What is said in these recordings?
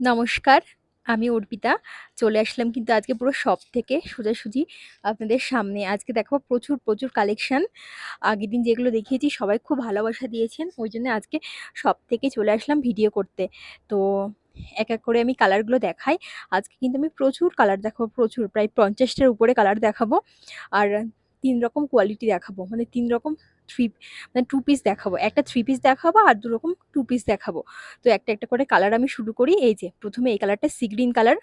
নমস্কার, আমি অর্পিতা। চলে আসলাম কিন্তু আজকে পুরো সব থেকে সোজাসুজি আপনাদের সামনে। আজকে দেখাবো প্রচুর, প্রচুর কালেকশন। আগের দিন যেগুলো দেখিয়েছি সবাই খুব ভালোবাসা দিয়েছেন। ওই জন্য আজকে সব থেকে চলে আসলাম ভিডিও করতে। তো এক, এক করে আমি কালারগুলো দেখাই। আজকে কিন্তু আমি প্রচুর কালার দেখাবো, প্রচুর প্রায় পঞ্চাশটার উপরে কালার দেখাবো। আর তিন রকম কোয়ালিটি দেখাবো। মানে তিন রকম থ্রি মানে টু পিস দেখাবো। একটা থ্রি পিস দেখাবো আর দু রকম টু পিস দেখাবো। তো একটা, একটা করে কালার আমি শুরু করি। এই যে প্রথমে এই কালারটা সি গ্রিন কালার।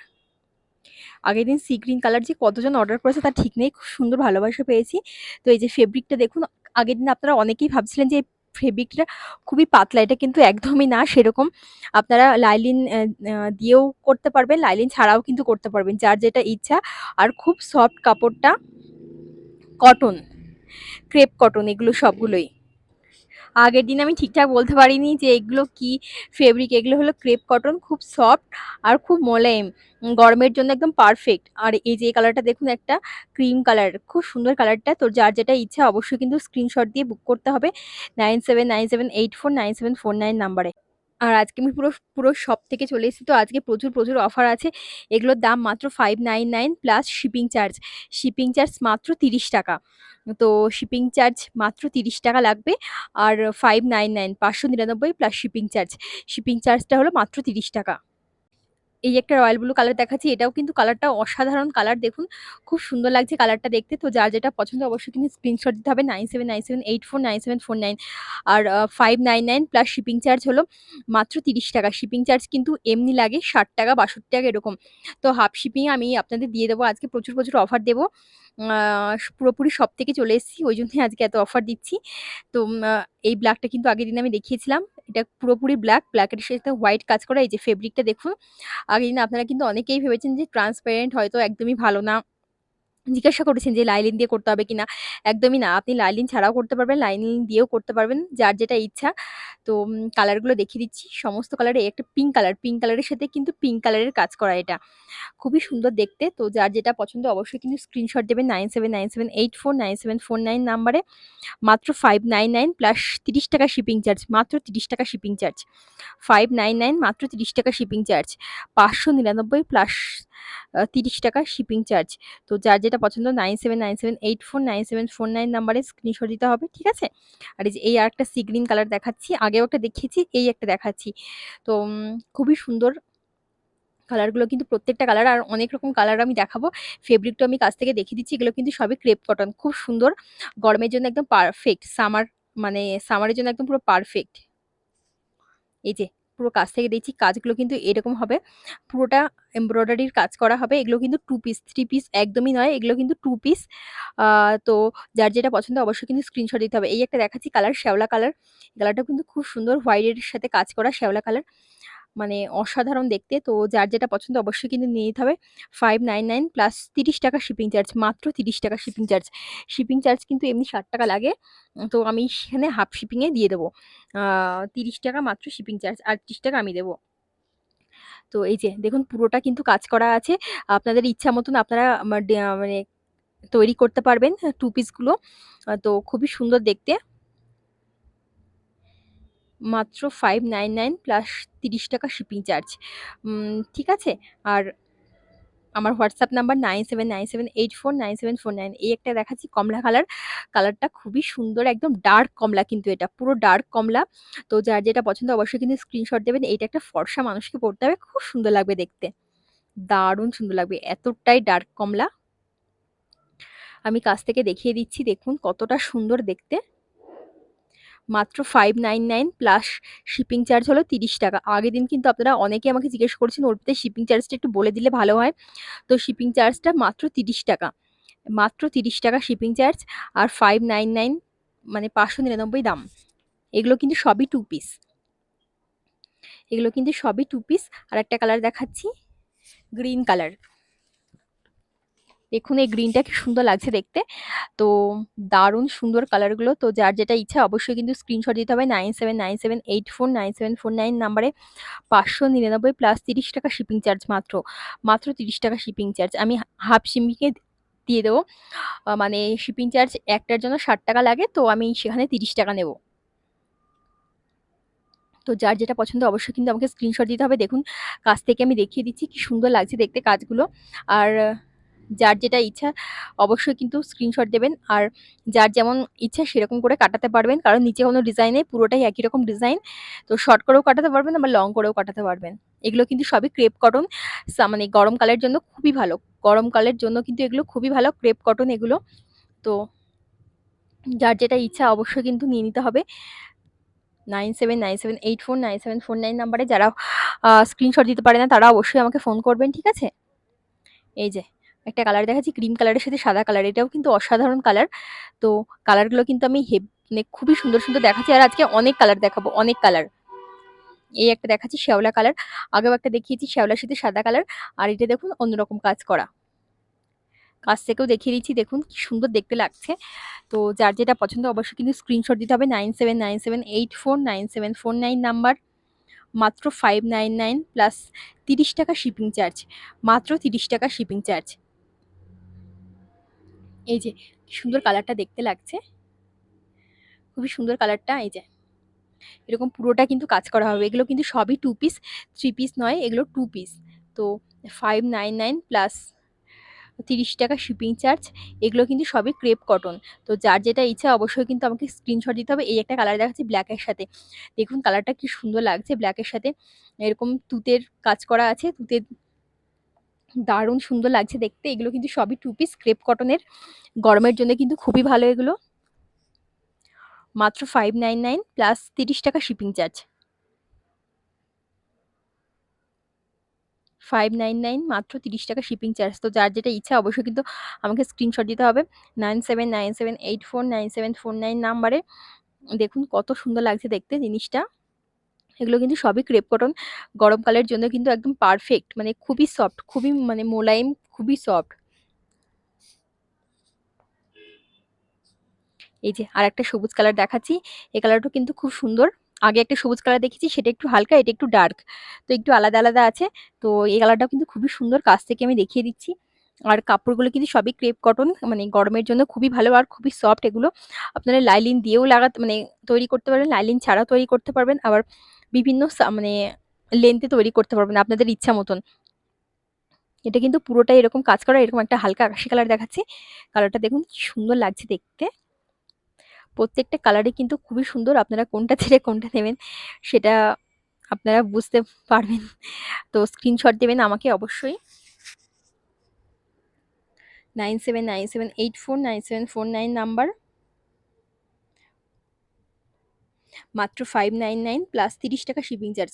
আগের দিন সি গ্রিন কালার যে কতজন অর্ডার করেছে তার ঠিক নেই। খুব সুন্দর ভালোবাসা পেয়েছি। তো এই যে ফেব্রিকটা দেখুন আগের দিন আপনারা অনেকেই ভাবছিলেন যে ফেব্রিকটা খুবই পাতলা। এটা কিন্তু একদমই না সেরকম। আপনারা লাইলিন দিয়েও করতে পারবেন, লাইলিন ছাড়াও কিন্তু করতে পারবেন। যার যেটা ইচ্ছা। আর খুব সফট কাপড়টা। কটন, ক্রেপ কটন, এগুলো সবগুলোই। আগের দিন আমি ঠিকঠাক বলতে পারিনি যে এগুলো কি ফেব্রিক। এগুলো হলো ক্রেপ কটন, খুব সফট আর খুব মোলায়েম। গরমের জন্য একদম পারফেক্ট। আর এই যে কালারটা দেখুন, একটা ক্রিম কালার। খুব সুন্দর কালারটা। তোর যার যেটা ইচ্ছা, অবশ্যই কিন্তু স্ক্রিনশট দিয়ে বুক করতে হবে 9797849749 নাম্বারে। আর আজকে আমি পুরো, পুরো শপ থেকে চলে এসেছি। তো আজকে প্রচুর, প্রচুর অফার আছে। এগুলোর দাম মাত্র 599 plus shipping charge. Shipping charge মাত্র ৩০ টাকা। তো শিপিং চার্জ মাত্র ৩০ টাকা লাগবে। আর 599 ৫৯৯ প্লাস শিপিং চার্জ। শিপিং চার্জটা হলো মাত্র ৩০ টাকা। এই একটা রয়্যাল ব্লু কালার দেখাচ্ছি। এটাও কিন্তু কালারটা অসাধারণ কালার দেখুন। খুব সুন্দর লাগছে কালারটা দেখতে। তো যার যেটা পছন্দ অবশ্যই কিন্তু স্ক্রিনশট দিতে হবে 9797849749 আর five nine nine plus shipping charge হলো মাত্র ৩০ টাকা। শিপিং চার্জ কিন্তু এমনি লাগে ৬০ টাকা ৬২ টাকা এরকম। তো হাফ শিপিং আমি আপনাদের দিয়ে দেবো। আজকে প্রচুর, প্রচুর অফার দেবো। পুরোপুরি সব থেকে চলে এসেছি। ওই জন্যই আজকে এত অফার দিচ্ছি। তো এই ব্ল্যাকটা কিন্তু আগের দিন আমি দেখিয়েছিলাম। এটা পুরোপুরি ব্ল্যাক। ব্ল্যাকের সাথে হোয়াইট কাজ করা। এই যে ফেব্রিকটা দেখুন। আগের দিন আপনারা কিন্তু অনেকেই ভেবেছেন যে ট্রান্সপারেন্ট হয়তো একদমই ভালো না। জিজ্ঞাসা করেছেন যে লাইলিন দিয়ে করতে হবে কিনা? একদমই না। আপনি লাইলিন ছাড়াও করতে পারবেন, লাইলিন দিয়েও করতে পারবেন। যার যেটা ইচ্ছা। তো কালারগুলো দেখিয়ে দিচ্ছি। সমস্ত কালারে একটা পিঙ্ক কালার। পিঙ্ক কালারের সাথে কিন্তু পিঙ্ক কালারের কাজ করা এটা। খুবই সুন্দর দেখতে। তো যার যেটা পছন্দ অবশ্যই কিন্তু স্ক্রিনশট দেবেন 9797849749 নাম্বারে। মাত্র 599 প্লাস ৩০ টাকা শিপিং চার্জ। মাত্র ৩০ টাকা শিপিং চার্জ। 599 মাত্র ৩০ টাকা শিপিং চার্জ। ৫৯৯ প্লাস ৩০ টাকা শিপিং চার্জ। তো যার যেটা পছন্দ 9797849749 নাম্বারে স্ক্রিনশট দিতে হবে। ঠিক আছে? আর এই যে এই আরেকটা সি গ্রিন কালার দেখাচ্ছি। আগেও একটা দেখিয়েছি, এই একটা দেখাচ্ছি। তো খুবই সুন্দর কালারগুলো কিন্তু প্রত্যেকটা কালার আর অনেক রকম কালার আমি দেখাবো। ফেব্রিকটা আমি কাছ থেকে দেখিয়ে দিচ্ছি। এগুলো কিন্তু সবই ক্রেপ কটন। খুব সুন্দর। গরমের জন্য একদম পারফেক্ট। সামার মানে সামারের জন্য একদম পুরো পারফেক্ট। এই যে পুরো কাছ থেকে দেখছি কাজগুলো কিন্তু এরকম হবে। পুরোটা এমব্রয়ডারির কাজ করা হবে। এগুলো কিন্তু টু পিস, থ্রি পিস একদমই নয়। এগুলো কিন্তু টু পিস। তো যার যেটা পছন্দ অবশ্যই কিন্তু স্ক্রিনশট দিতে হবে। এই একটা দেখাচ্ছি কালার শ্যাওলা কালার। কালারটা কিন্তু খুব সুন্দর হোয়াইটের সাথে কাজ করা শ্যাওলা কালার। মানে অসাধারণ দেখতে। তো যার যেটা পছন্দ অবশ্যই কিন্তু নিয়ে নিতে হবে। 599 প্লাস ৩০ টাকা শিপিং চার্জ। মাত্র ৩০ টাকা শিপিং চার্জ। শিপিং চার্জ কিন্তু এমনি ৬০ টাকা লাগে। তো আমি সেখানে হাফ শিপিংয়ে দিয়ে দেবো। তিরিশ টাকা মাত্র শিপিং চার্জ। আর ৩০ টাকা আমি দেবো। তো এই যে, দেখুন পুরোটা কিন্তু কাজ করা আছে। আপনাদের ইচ্ছা মতন আপনারা মানে তৈরি করতে পারবেন টু পিসগুলো। তো খুবই সুন্দর দেখতে। মাত্র 599 প্লাস ৩০ টাকা শিপিং চার্জ। ঠিক আছে? আর আমার হোয়াটসঅ্যাপ নাম্বার 9797849749 এই একটা দেখাচ্ছি কমলা কালার। কালারটা খুবই সুন্দর, একদম ডার্ক কমলা কিন্তু এটা। পুরো ডার্ক কমলা। তো যার যেটা পছন্দ অবশ্যই কিন্তু স্ক্রিনশট দেবেন। এইটা একটা ফর্সা মানুষকে পড়তে হবে। খুব সুন্দর লাগবে দেখতে। দারুণ সুন্দর লাগবে। এতটাই ডার্ক কমলা। আমি কাছ থেকে দেখিয়ে দিচ্ছি, দেখুন কতটা সুন্দর দেখতে। মাত্র 599 প্লাস শিপিং চার্জ হলো ৩০ টাকা। আগের দিন কিন্তু আপনারা অনেকেই আমাকে জিজ্ঞেস করেছেন অর্পিতা শিপিং চার্জটা একটু বলে দিলে ভালো হয়। তো শিপিং চার্জটা মাত্র ৩০ টাকা। মাত্র ৩০ টাকা শিপিং চার্জ আর 599 মানে ৫৯৯ দাম। এগুলো কিন্তু সবই টু পিস। এগুলো কিন্তু সবই টু পিস। আর একটা কালার দেখাচ্ছি। Green colour. দেখুন এই গ্রিনটা কি সুন্দর লাগছে দেখতে। তো দারুণ সুন্দর কালারগুলো। তো যার যেটা ইচ্ছা অবশ্যই কিন্তু স্ক্রিনশট দিতে হবে 9797849749 নাম্বারে ৫৯৯ প্লাস ৩০ টাকা শিপিং চার্জ মাত্র। মাত্র ৩০ টাকা শিপিং চার্জ। আমি হাফ শিপিং এ দিয়ে দেবো। মানে শিপিং চার্জ একটার জন্য ৬০ টাকা লাগে। তো আমি সেখানে ৩০ টাকা নেব। তো যার যেটা পছন্দ অবশ্যই কিন্তু আমাকে স্ক্রিনশট দিতে হবে দেখুন, কাছ থেকে আমি দেখিয়ে দিচ্ছি কি সুন্দর লাগছে দেখতে কাজগুলো আর যার যেটা ইচ্ছা অবশ্যই কিন্তু স্ক্রিনশট দেবেন। আর যার যেমন ইচ্ছা সেরকম করে কাটাতে পারবেন। কারণ নিচে কোনো ডিজাইন পুরোটাই একই রকম ডিজাইন তো শর্ট করেও কাটাতে পারবেন, আবার লং করেও কাটাতে পারবেন। এগুলো কিন্তু সবই ক্রেপ কটন মানে গরমকালের জন্য খুবই ভালো। গরমকালের জন্য কিন্তু এগুলো খুবই ভালো ক্রেপ কটন এগুলো। তো যার যেটা ইচ্ছা অবশ্যই কিন্তু নিয়ে নিতে হবে। Nine seven nine seven eight four nine seven four nine নাম্বারে যারা স্ক্রিনশট দিতে পারে না, তারা অবশ্যই আমাকে ফোন করবেন, ঠিক আছে? এই যে। একটা কালার দেখাচ্ছি ক্রিম কালারের সাথে সাদা কালার এটাও কিন্তু অসাধারণ কালার তো কালারগুলো কিন্তু আমি হেব মানে খুবই সুন্দর সুন্দর দেখাচ্ছি আর আজকে অনেক কালার দেখাবো, অনেক কালার এই একটা দেখাচ্ছি শ্যাওলা কালার আগেও একটা দেখিয়েছি শ্যাওলার সাথে সাদা কালার আর এটা দেখুন অন্যরকম কাজ করা। কাছ থেকেও দেখিয়ে দিচ্ছি, দেখুন কি সুন্দর দেখতে লাগছে। তো যার যেটা পছন্দ অবশ্যই কিন্তু স্ক্রিনশট দিতে হবে nine seven nine seven eight four nine seven four nine number মাত্র ফাইভ নাইন নাইন প্লাস তিরিশ টাকা শিপিং চার্জ মাত্র তিরিশ টাকা শিপিং চার্জ এই যে, সুন্দর কালারটা দেখতে লাগছে। খুবই সুন্দর কালারটা এই যে। এরকম পুরোটা কিন্তু কাজ করা হবে। এগুলো কিন্তু সবই টু পিস থ্রি পিস নয়, এগুলো টু পিস তো ফাইভ নাইন নাইন প্লাস তিরিশ টাকা শিপিং চার্জ এগুলো কিন্তু সবই ক্রেপ কটন তো যার যেটা ইচ্ছা অবশ্যই কিন্তু আমাকে স্ক্রিনশট দিতে হবে। এই একটা কালার দেখাচ্ছি ব্ল্যাকের সাথে। দেখুন কালারটা কি সুন্দর লাগছে ব্ল্যাকের সাথে। এরকম তুতের কাজ করা আছে তুতের দারুণ সুন্দর লাগছে দেখতে। এগুলো কিন্তু সবই টু পিস ক্রেপ কটনের গরমের জন্য কিন্তু খুবই ভালো এগুলো। মাত্র ফাইভ নাইন নাইন প্লাস তিরিশ টাকা shipping charge five nine nine মাত্র তিরিশ টাকা শিপিং চার্জ তো যার যেটা ইচ্ছা অবশ্যই কিন্তু আমাকে স্ক্রিনশট দিতে হবে। Nine seven nine seven eight four nine seven four nine নাম্বারে। দেখুন কত সুন্দর লাগছে দেখতে জিনিসটা। এগুলো কিন্তু সবই ক্রেপ কটন গরমকালের জন্য কিন্তু একদম পারফেক্ট মানে খুবই সফট খুবই মানে মোলায়েম, খুবই সফট এই যে আর একটা সবুজ কালার দেখাচ্ছি, এই কালারটা কিন্তু খুব সুন্দর। আগে একটা সবুজ কালার দেখেছি, সেটা একটু হালকা, এটা একটু ডার্ক তো একটু আলাদা আলাদা আছে, তো এই কালারটাও কিন্তু খুবই সুন্দর, কাছ থেকে আমি দেখিয়ে দিচ্ছি। আর কাপড়গুলো কিন্তু সবই ক্রেপ কটন মানে গরমের জন্য খুবই ভালো আর খুবই সফট এগুলো। আপনারা লাইলিন দিয়েও লাগাতে মানে তৈরি করতে পারবেন, লাইলিন ছাড়াও তৈরি করতে পারবেন। আবার বিভিন্ন মানে লেন্থে তৈরি করতে পারবেন আপনাদের ইচ্ছা মতন। এটা কিন্তু পুরোটাই এরকম কাজ করা, এরকম একটা হালকা আকাশি কালার দেখাচ্ছি। কালারটা দেখুন সুন্দর লাগছে দেখতে। প্রত্যেকটা কালারই কিন্তু খুবই সুন্দর। আপনারা কোনটা ছেড়ে কোনটা নেবেন সেটা আপনারা বুঝতে পারবেন। তো স্ক্রিনশট দেবেন আমাকে অবশ্যই। Nine seven nine seven eight four nine seven four nine number মাত্র ফাইভ নাইন নাইন প্লাস তিরিশ টাকা shipping charge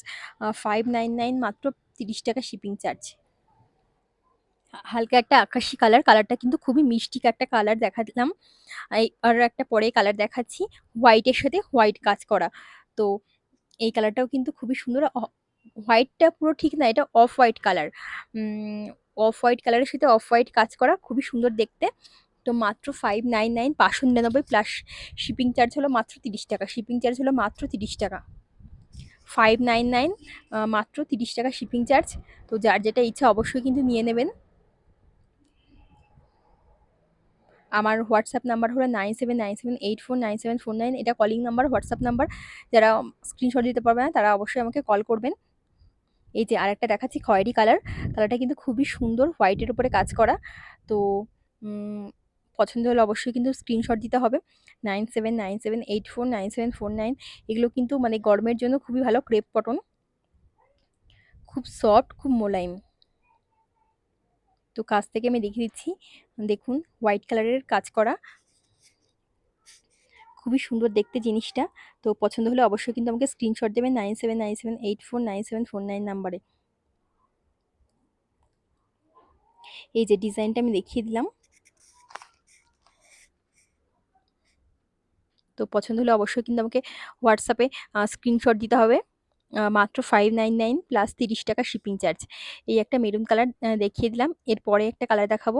five nine nine মাত্র তিরিশ টাকা শিপিং চার্জ হালকা একটা আকাশি কালার কালারটা কিন্তু খুবই মিষ্টি একটা কালার দেখালাম। আর একটা পরে কালার দেখাচ্ছি হোয়াইটের সাথে হোয়াইট কাজ করা। তো এই কালারটাও কিন্তু খুবই সুন্দর। হোয়াইটটা পুরো ঠিক না, এটা off white colour off white কালারের সাথে অফ হোয়াইট কাজ করা, খুবই সুন্দর দেখতে। তো মাত্র ফাইভ নাইন নাইন পাঁচশো নিরানব্বই প্লাস শিপিং চার্জ হলো মাত্র তিরিশ টাকা। শিপিং চার্জ হলো মাত্র তিরিশ টাকা। ফাইভ নাইন নাইন মাত্র তিরিশ টাকা শিপিং চার্জ তো যার যেটা ইচ্ছা অবশ্যই কিন্তু নিয়ে নেবেন। আমার হোয়াটসঅ্যাপ নাম্বার হলো nine seven nine seven eight four nine seven four nine এটা কলিং নাম্বার হোয়াটসঅ্যাপ নাম্বার যারা স্ক্রিনশট দিতে পারবে না, তারা অবশ্যই আমাকে কল করবেন। এই যে আরেকটা দেখাচ্ছি খয়েরি কালার কালারটা কিন্তু খুবই সুন্দর হোয়াইটের উপরে কাজ করা। তো পছন্দ হলে অবশ্যই কিন্তু স্ক্রিনশট দিতে হবে। Nine seven nine seven eight four nine seven four nine এগুলো কিন্তু মানে গরমের জন্য খুবই ভালো ক্রেপ কটন খুব সফট খুব মোলায়েম। তো কাছ থেকে আমি দেখিয়ে দিচ্ছি। দেখুন হোয়াইট কালারের কাজ করা। খুবই সুন্দর দেখতে জিনিসটা। তো পছন্দ হলে অবশ্যই কিন্তু আমাকে স্ক্রিনশট দেবেন nine seven nine seven eight four nine seven four nine নাম্বারে এই যে ডিজাইনটা আমি দেখিয়ে দিলাম। তো পছন্দ হলে অবশ্যই কিন্তু আমাকে হোয়াটসঅ্যাপে স্ক্রিনশট দিতে হবে। মাত্র ফাইভ নাইন নাইন প্লাস তিরিশ টাকা শিপিং চার্জ এই একটা মেরুন কালার দেখিয়ে দিলাম। এরপরে একটা কালার দেখাবো।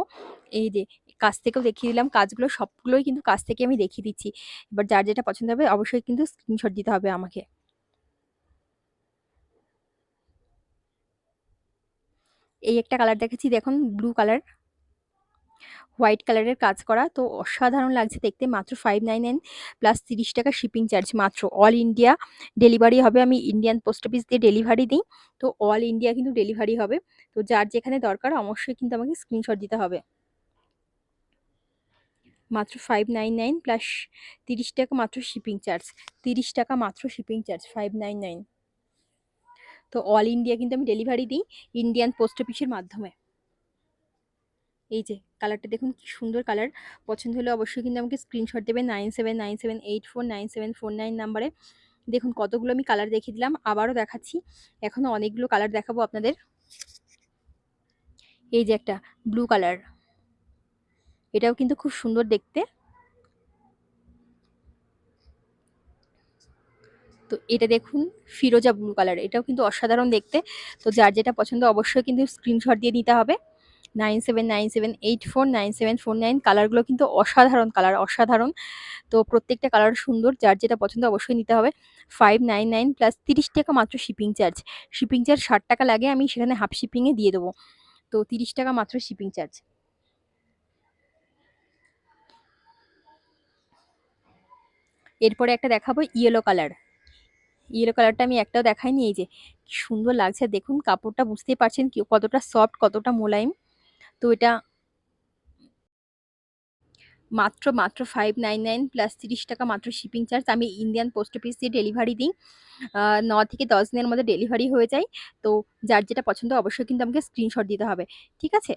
এই যে, কাছ থেকেও দেখিয়ে দিলাম। কাজগুলো সবগুলোই কিন্তু কাছ থেকে আমি দেখিয়ে দিচ্ছি। এবার যার যেটা পছন্দ হবে, অবশ্যই কিন্তু স্ক্রিনশট দিতে হবে আমাকে। এই একটা কালার দেখেছি দেখুন ব্লু কালার হোয়াইট কালারের কাজ করা। তো অসাধারণ লাগছে দেখতে। মাত্র ফাইভ নাইন নাইন প্লাস তিরিশ টাকা শিপিং চার্জ মাত্র। অল ইন্ডিয়া ডেলিভারি হবে। আমি ইন্ডিয়ান পোস্ট অফিস দিয়ে ডেলিভারি দিই। তো অল ইন্ডিয়া কিন্তু ডেলিভারি হবে। তো যার যেখানে দরকার অবশ্যই কিন্তু আমাকে স্ক্রিনশট দিতে হবে। মাত্র ফাইভ নাইন নাইন প্লাস তিরিশ টাকা মাত্র শিপিং চার্জ তিরিশ টাকা মাত্র shipping charge five nine nine তো অল ইন্ডিয়া কিন্তু আমি ডেলিভারি দিই ইন্ডিয়ান পোস্ট অফিসের মাধ্যমে। এই যে কালারটা দেখুন, কি সুন্দর কালার পছন্দ হলে অবশ্যই কিন্তু আমাকে স্ক্রিনশট দেবে nine seven nine seven eight four nine seven four nine নাম্বারে দেখুন, কতগুলো আমি কালার দেখিয়ে দিলাম, আবারও দেখাচ্ছি। এখনও অনেকগুলো কালার দেখাবো আপনাদের। এই যে একটা ব্লু কালার এটাও কিন্তু খুব সুন্দর দেখতে। তো এটা দেখুন, ফিরোজা ব্লু কালার এটাও কিন্তু অসাধারণ দেখতে। তো যার যেটা পছন্দ, অবশ্যই কিন্তু স্ক্রিনশট দিয়ে নিতে হবে। Nine seven nine seven eight four nine seven four nine কালারগুলো কিন্তু অসাধারণ কালার, অসাধারণ। তো প্রত্যেকটা কালার সুন্দর, যার যেটা পছন্দ অবশ্যই নিতে হবে। ফাইভ নাইন নাইন প্লাস তিরিশ টাকা মাত্র শিপিং চার্জ শিপিং চার্জ ষাট টাকা লাগে, আমি সেখানে হাফ শিপিংয়ে দিয়ে দেবো। তো তিরিশ টাকা মাত্র শিপিং চার্জ এরপরে একটা দেখাবো ইয়েলো কালার ইয়েলো কালারটা আমি একটাও দেখাইনি, এই যে সুন্দর লাগছে, দেখুন, কাপড়টা বুঝতেই পারছেন কতটা সফট কতটা মোলায়েম। তো এটা মাত্র মাত্র ফাইভ নাইন নাইন প্লাস তিরিশ টাকা মাত্র শিপিং চার্জ আমি ইন্ডিয়ান পোস্ট অফিস দিয়ে ডেলিভারি দিই। ন থেকে দশ দিনের মধ্যে ডেলিভারি হয়ে যায়। তো যার যেটা পছন্দ অবশ্যই কিন্তু আমাকে স্ক্রিনশট দিতে হবে। ঠিক আছে?